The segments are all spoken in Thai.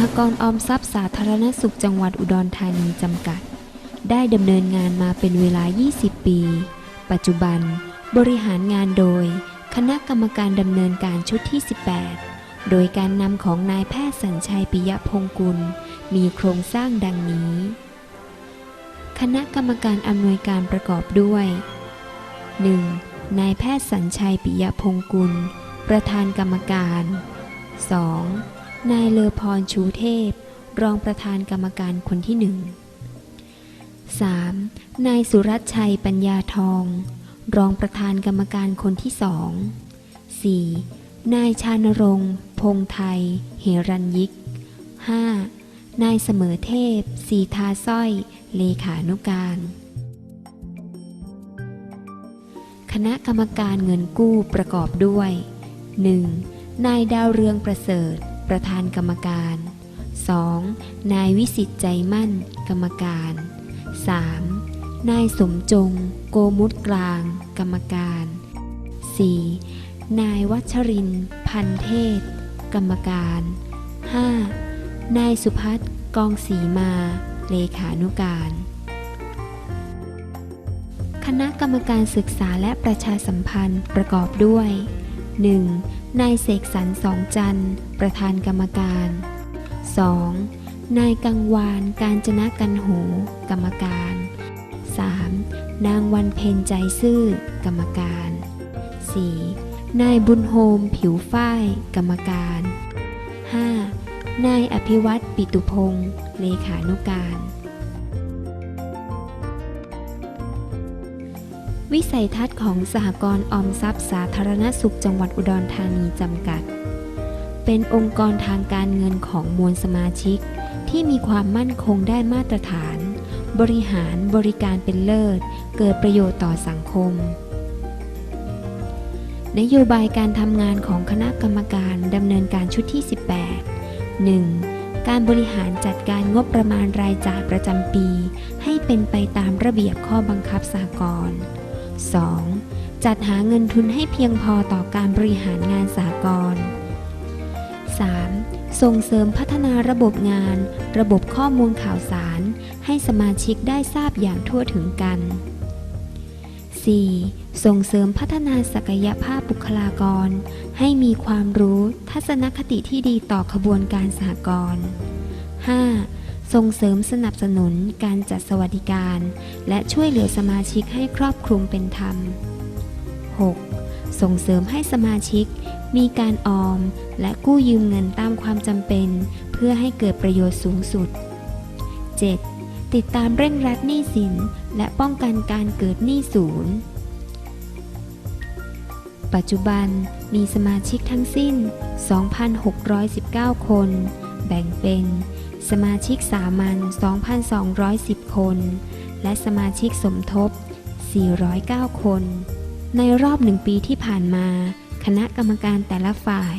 หกรณ์ออมทรัพย์สาธารณสุขจังหวัดอุดรธานีจำกัด ได้ดำเนินงานมาเป็นเวลา 20 ปี ปัจจุบัน บริหารงานโดย คณะกรรมการดำเนินการชุดที่ 18 โดยการนำของนายแพทย์สัญชัยปิยพงกุล มีโครงสร้างดังนี้ คณะกรรมการอำนวยการประกอบด้วย 1. นายแพทย์สัญชัยปิยพงกุล ประธานกรรมการ 2. นายเลอพรชูเทพ รองประธานกรรมการคนที่หนึ่ง 3. นายสุรัชัยปัญญาทอง รองประธานกรรมการคนที่สอง 4. นายชานรงค์ พงไทย เหรัญยิก 5. นายเสมอเทพ สีทาสร้อย เลขานุการ คณะกรรมการเงินกู้ประกอบด้วย 1. นายดาวเรืองประเสริฐ ประธานกรรมการ 2. นายวิสิตใจมั่น กรรมการ 3. นายสมจง โกมุตกลาง กรรมการ 4. นายวัชริน พันเทศ กรรมการ 5. นายสุพัฒน์กองศีมา เลขานุการ คณะกรรมการศึกษาและประชาสัมพันธ์ประกอบด้วย 1. นายเสกสรรสองจันทร์ ประธานกรรมการ 2. นายกังวานการจนะกันหู กรรมการ 3. นางวันเพ็ญใจซื่อ กรรมการ 4. นายบุญโฮมผิวฝ้าย กรรมการ 5. นายอภิวัตปิตุพงศ์เลขานุการ วิสัยทัศน์ของสหกรณ์ออมทรัพย์สาธารณสุขจังหวัดอุดรธานีจำกัด เป็นองค์กรทางการเงินของมวลสมาชิก ที่มีความมั่นคงได้มาตรฐาน บริหารบริการเป็นเลิศ เกิดประโยชน์ต่อสังคม นโยบายการทำงานของคณะกรรมการดำเนินการชุดที่ 18 1. การบริหารจัดการงบประมาณรายจ่ายประจำปี ให้เป็นไปตามระเบียบข้อบังคับสากล 2. จัดหาเงินทุนให้เพียงพอต่อการบริหารงานสากล 3. ส่งเสริมพัฒนาระบบงาน ระบบข้อมูลข่าวสาร ให้สมาชิกได้ทราบอย่างทั่วถึงกัน 4. ส่งเสริมพัฒนาศักยภาพบุคลากร ให้มีความรู้ทัศนคติที่ดีต่อขบวนการสหกรณ์ 5. ส่งเสริมสนับสนุนการจัดสวัสดิการ และช่วยเหลือสมาชิกให้ครอบคลุมเป็นธรรม 6. ส่งเสริมให้สมาชิก มีการออม และกู้ยืมเงินตามความจำเป็น เพื่อให้เกิดประโยชน์สูงสุด 7. ติดตามเร่งรัดหนี้สิน และป้องกันการเกิดหนี้ศูนย์ปัจจุบันมีสมาชิกทั้งสิ้น 2,619 คน แบ่งเป็น สมาชิกสามัญ 2,210 คน และสมาชิกสมทบ 409 คน ในรอบหนึ่งปีที่ผ่านมา คณะกรรมการแต่ละฝ่าย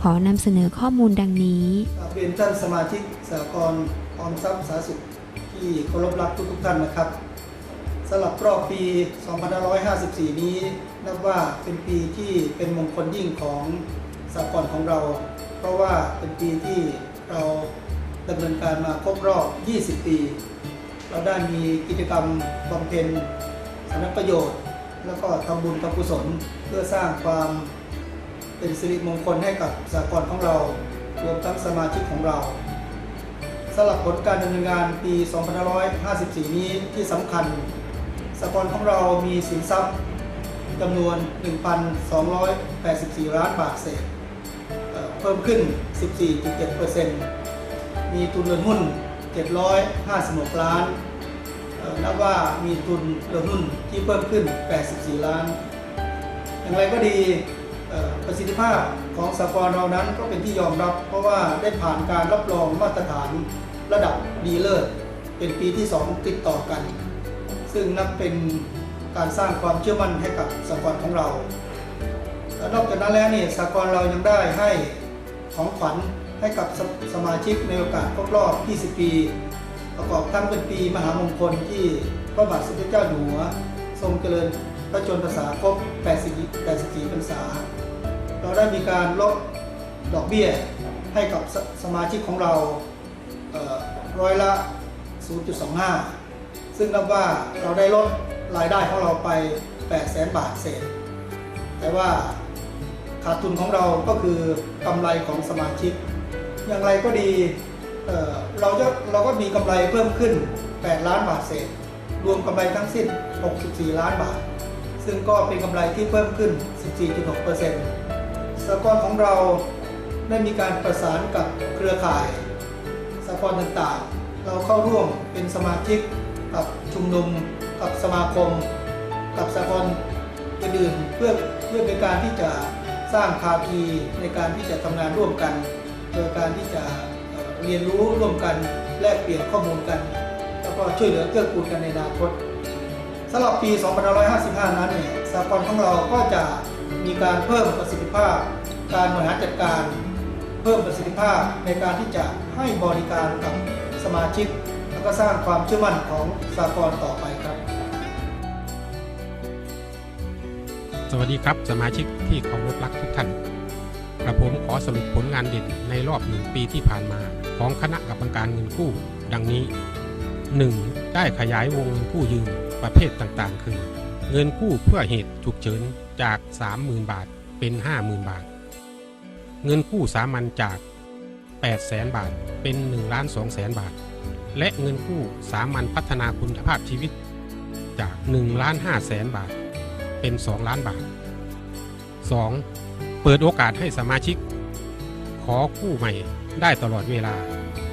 ขอนำเสนอข้อมูลดังนี้เรียนท่านสมาชิกสหกรออมทรัพย์สาสุขที่เคารพรักทุกทุกท่านนะครับสำหรับรอบปี 2554 นี้นับว่าเป็นปีที่เป็นมงคลยิ่งของสหกรของเรา เพราะว่าเป็นปีที่เรา ดำเนินการมาครบรอบ 20 ปี เราได้มีกิจกรรมบำเพ็ญสาธารณประโยชน์ แล้วก็ทำบุญทำกุศลเพื่อสร้างความเป็นสิริมงคลให้กับสากลของเรา รวมทั้งสมาชิกของเราสำหรับผลการดำเนินงานปี 2554 นี้ที่สำคัญสากลของเรามีสินทรัพย์จำนวน 1,284 ล้านบาทเศษเอ่อเพิ่มขึ้น 14.7% มีทุนเงินหุ้น 756 ล้านนับว่ามีทุนเงินหุ้นที่เพิ่มขึ้น 84 ล้าน อย่างไรก็ดีประสิทธิภาพของสากลเรานั้นก็เป็นที่ยอมรับ เพราะว่าได้ผ่านการรับรองมาตรฐานระดับดีเลิศเป็นปีที่ 2 ติดต่อกัน ซึ่งนับเป็นการสร้างความเชื่อมั่นให้กับสากลของเราและนอกจากนั้นแล้วนี่สากลเรายังได้ให้ของขวัญ ให้กับสสมาชิกในโอกาสครบรอบ 20 ปี ประกอบทั้งเป็นปีมหามงคลที่พระบาทสมเด็จเจ้าอยู่หัว ทรงเจริญพระชนมพรรษาครบ 80 84พรรษา เราได้มีการลดดอกเบี้ยให้กับสสมาชิกของเราเร้อยละ 0.25 ซึ่งนับว่าเราได้ลดรายได้ของเราไป 8 แสนบาทเศษ แต่ว่าขาดทุนของเราก็คือกำไรของสมาชิก อย่างไรก็ดีเเราจะเราก็มีกำไรเพิ่มขึ้น 8 ล้านบาทเศษ รวมกำไรทั้งสิ้น 64 ล้านบาท ซึ่งก็เป็นกำไรที่เพิ่มขึ้น 14.6%สหกรณ์ของเราได้มีการประสานกับเครือข่ายสหกรณ์ต่างๆ เราเข้าร่วมเป็นสมาชิกกับชุมนุมกับสมาคม กับสหกรณ์อื่นๆเพื่อเพื่อเป็นการที่จะสร้างภาคีในการที่จะทำงานร่วมกัน โดยการที่จะเรียนรู้ร่วมกันแลกเปลี่ยนข้อมูลกัน แล้วก็ช่วยเหลือเกื้อกูลกันในอนาคตสำหรับปี 2555 นั้นเนี่ยสากลของเราก็จะมีการเพิ่มประสิทธิภาพ การบริหารจัดการ เพิ่มประสิทธิภาพในการที่จะให้บริการกับสมาชิก แล้วก็สร้างความเชื่อมั่นของสากลต่อไปครับ สวัสดีครับสมาชิกที่เคารพรักทุกท่าน กระผมขอสรุปผลงานเด่นในรอบหนึ่งปีที่ผ่านมาของคณะกรรมการเงินกู้ ดังนี้ 1. ได้ขยายวงเงินกู้ยืมประเภทต่างๆ คือ เงินกู้เพื่อเหตุฉุกเฉินจาก 30,000 บาทเป็น 50,000 บาท เงินกู้สามัญจาก 800,000 บาทเป็น1ล้าน2แสนบาท และเงินกู้สามัญพัฒนาคุณภาพชีวิตจาก1ล้าน5แสนบาทเป็น 2 ล้านบาท 2. เปิดโอกาสให้สมาชิก ขอกู้ใหม่ได้ตลอดเวลา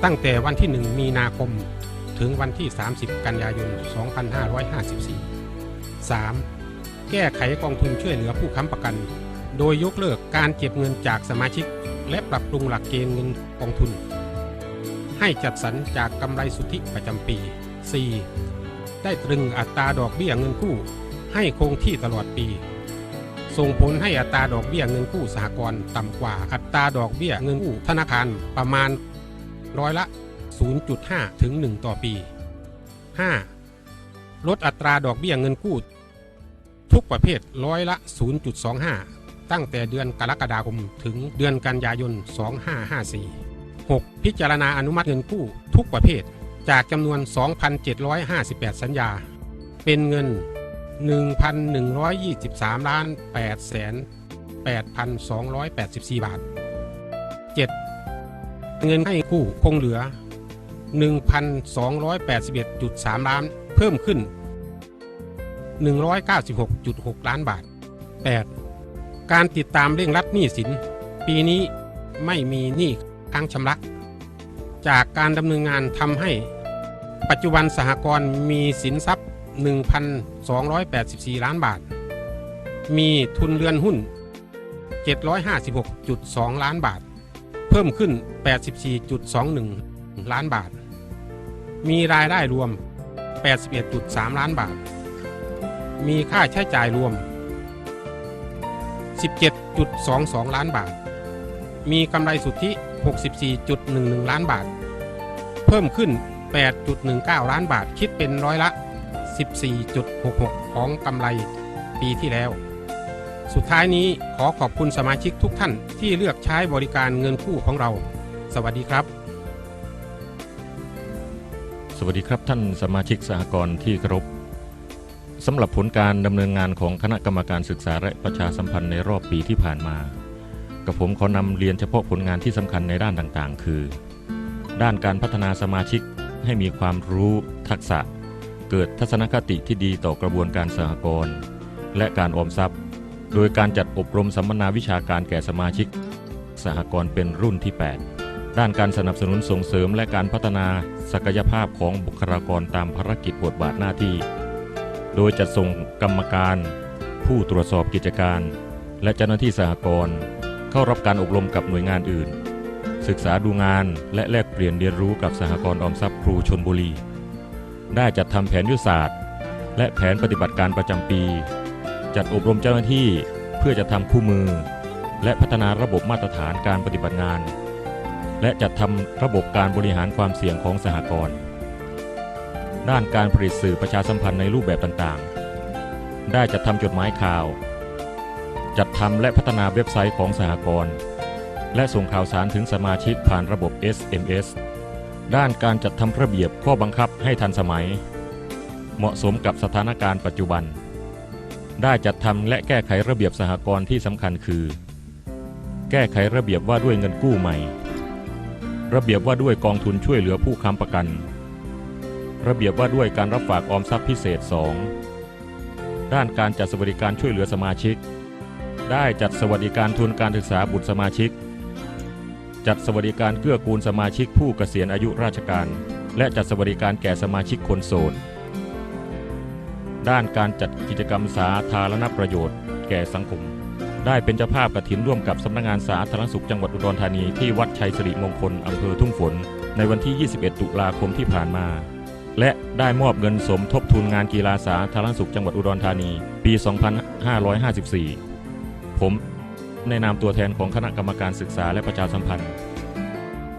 ตั้งแต่วันที่ 1 มีนาคม ถึงวันที่ 30 กันยายน 2554 3. แก้ไขกองทุนช่วยเหลือผู้ค้ำประกัน โดยยกเลิกการเก็บเงินจากสมาชิก และปรับปรุงหลักเกณฑ์เงินกองทุน ให้จัดสรรจากกำไรสุทธิประจำปี 4. ได้ตรึงอัตราดอกเบี้ยเงินกู้ ให้คงที่ตลอดปี ส่งผลให้อัตราดอกเบี้ยเงินกู้สหกรณ์ต่ำกว่าอัตราดอกเบี้ยเงินกู้ธนาคารประมาณร้อยละ 0.5 ถึง 1 ต่อปี 5. ลดอัตราดอกเบี้ยเงินกู้ ทุกประเภทร้อยละ 0.25 ตั้งแต่เดือนกรกฎาคมถึงเดือนกันยายน 2554 6. พิจารณาอนุมัติเงินกู้ทุกประเภทจากจำนวน 2,758 สัญญา เป็นเงิน 1,123ล้าน8แสน8,284 บาท 7. เงินให้กู้คงเหลือ 1,281.3 ล้าน เพิ่มขึ้น 196.6 ล้านบาท 8. การติดตามเร่งรัดหนี้สิน ปีนี้ไม่มีหนี้ค้างชำระ จากการดำเนินงานทำให้ ปัจจุบันสหกรณ์มีสินทรัพย์ 1,284 ล้านบาท มีทุนเรือนหุ้น 756.2 ล้านบาท เพิ่มขึ้น 84.21 ล้านบาท มีรายได้รวม 81.3 ล้านบาท มีค่าใช้จ่ายรวม 17.22 ล้านบาท มีกำไรสุทธิ 64.11 ล้านบาท เพิ่มขึ้น 8.19 ล้านบาท คิดเป็นร้อยละ 14.66 ของกำไรปีที่แล้ว สุดท้ายนี้ขอขอบคุณสมาชิกทุกท่านที่เลือกใช้บริการเงินกู้ของเรา สวัสดีครับสวัสดีครับท่านสมาชิกสหกรณ์ที่เคารพสำหรับผลการดำเนินงานของคณะกรรมการศึกษาและประชาสัมพันธ์ในรอบปีที่ผ่านมา กับผมขอนำเรียนเฉพาะผลงานที่สำคัญในด้านต่างๆ คือ ด้านการพัฒนาสมาชิกให้มีความรู้ทักษะ เกิดทัศนคติที่ดีต่อกระบวนการสหกรณ์และการออมทรัพย์ โดยการจัดอบรมสัมมนาวิชาการแก่สมาชิก สหกรณ์เป็นรุ่นที่ 8 ด้านการสนับสนุนส่งเสริมและการพัฒนาศักยภาพของบุคลากรตามภารกิจบทบาทหน้าที่ โดยจัดส่งกรรมการ ผู้ตรวจสอบกิจการ และเจ้าหน้าที่สหกรณ์เข้ารับการอบรมกับหน่วยงานอื่น ศึกษาดูงานและแลกเปลี่ยนเรียนรู้กับสหกรณ์ออมทรัพย์ครูชนบุรี ได้จัดทำแผนยุทธศาสตร์ และแผนปฏิบัติการประจำปี จัดอบรมเจ้าหน้าที่เพื่อจะทำคู่มือ และพัฒนาระบบมาตรฐานการปฏิบัติงาน และจัดทำระบบการบริหารความเสี่ยงของสหกรณ์ด้านการผลิตสื่อประชาสัมพันธ์ในรูปแบบต่างๆ ได้จัดทำจดหมายข่าว จัดทำและพัฒนาเว็บไซต์ของสหกรณ์และส่งข่าวสารถึงสมาชิกผ่านระบบ SMS ด้านการจัดทำระเบียบข้อบังคับให้ทันสมัย เหมาะสมกับสถานการณ์ปัจจุบัน ได้จัดทำและแก้ไขระเบียบสหกรณ์ที่สำคัญคือ แก้ไขระเบียบว่าด้วยเงินกู้ใหม่ ระเบียบว่าด้วยกองทุนช่วยเหลือผู้ค้ำประกัน ระเบียบว่าด้วยการรับฝากออมทรัพย์พิเศษ 2 ด้านการจัดสวัสดิการช่วยเหลือสมาชิก ได้จัดสวัสดิการทุนการศึกษาบุตรสมาชิก จัดสวัสดิการเกื้อกูลสมาชิกผู้เกษียณอายุราชการ และจัดสวัสดิการแก่สมาชิกคนโสดด้านการจัดกิจกรรมสาธารณประโยชน์ แก่สังคม ได้เป็นเจ้าภาพกฐินร่วมกับสำนักงานสาธารณสุขจังหวัดอุดรธานีที่วัดชัยสิริมงคลอำเภอทุ่งฝน ในวันที่ 21 ตุลาคมที่ผ่านมา และได้มอบเงินสมทบทุนงานกีฬาสาธารณสุขจังหวัดอุดรธานี ปี 2554 ผม ในนามตัวแทนของคณะกรรมการศึกษาและประชาสัมพันธ์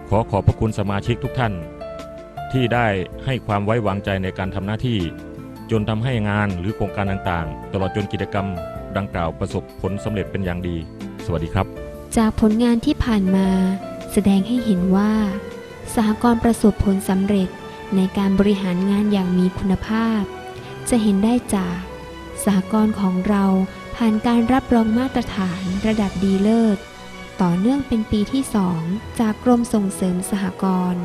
ขอขอบพระคุณสมาชิกทุกท่าน ที่ได้ให้ความไว้วางใจในการทำหน้าที่ จนทำให้งานหรือโครงการต่างๆ ตลอดจนกิจกรรมดังกล่าวประสบผลสำเร็จเป็นอย่างดี สวัสดีครับ จากผลงานที่ผ่านมา แสดงให้เห็นว่าสหกรณ์ประสบผลสำเร็จในการบริหารงานอย่างมีคุณภาพ จะเห็นได้จากสหกรณ์ของเรา ผ่านการรับรองมาตรฐานระดับดีเลิศ ต่อเนื่องเป็นปีที่ 2 จากกรมส่งเสริมสหกรณ์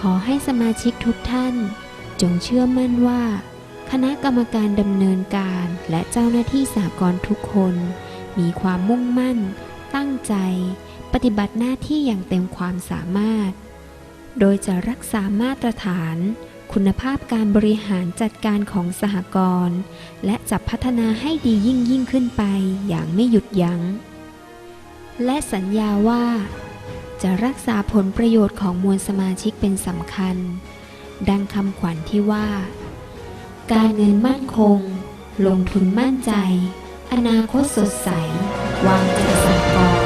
ขอให้สมาชิกทุกท่าน จงเชื่อมั่นว่า คณะกรรมการดำเนินการและเจ้าหน้าที่สหกรณ์ทุกคน มีความมุ่งมั่น ตั้งใจ ปฏิบัติหน้าที่อย่างเต็มความสามารถ โดยจะรักษามาตรฐาน คุณภาพการบริหารจัดการของสหกรณ์และจะพัฒนาให้ดียิ่งยิ่งขึ้นไปอย่างไม่หยุดยัง้ง และสัญญาว่า จะรักษาผลประโยชน์ของมวลสมาชิกเป็นสำคัญ ดังคำขวัญที่ว่า การเงินมั่นคง ลงทุนมั่นใจ อนาคตสดใส วางใจสหกรณ์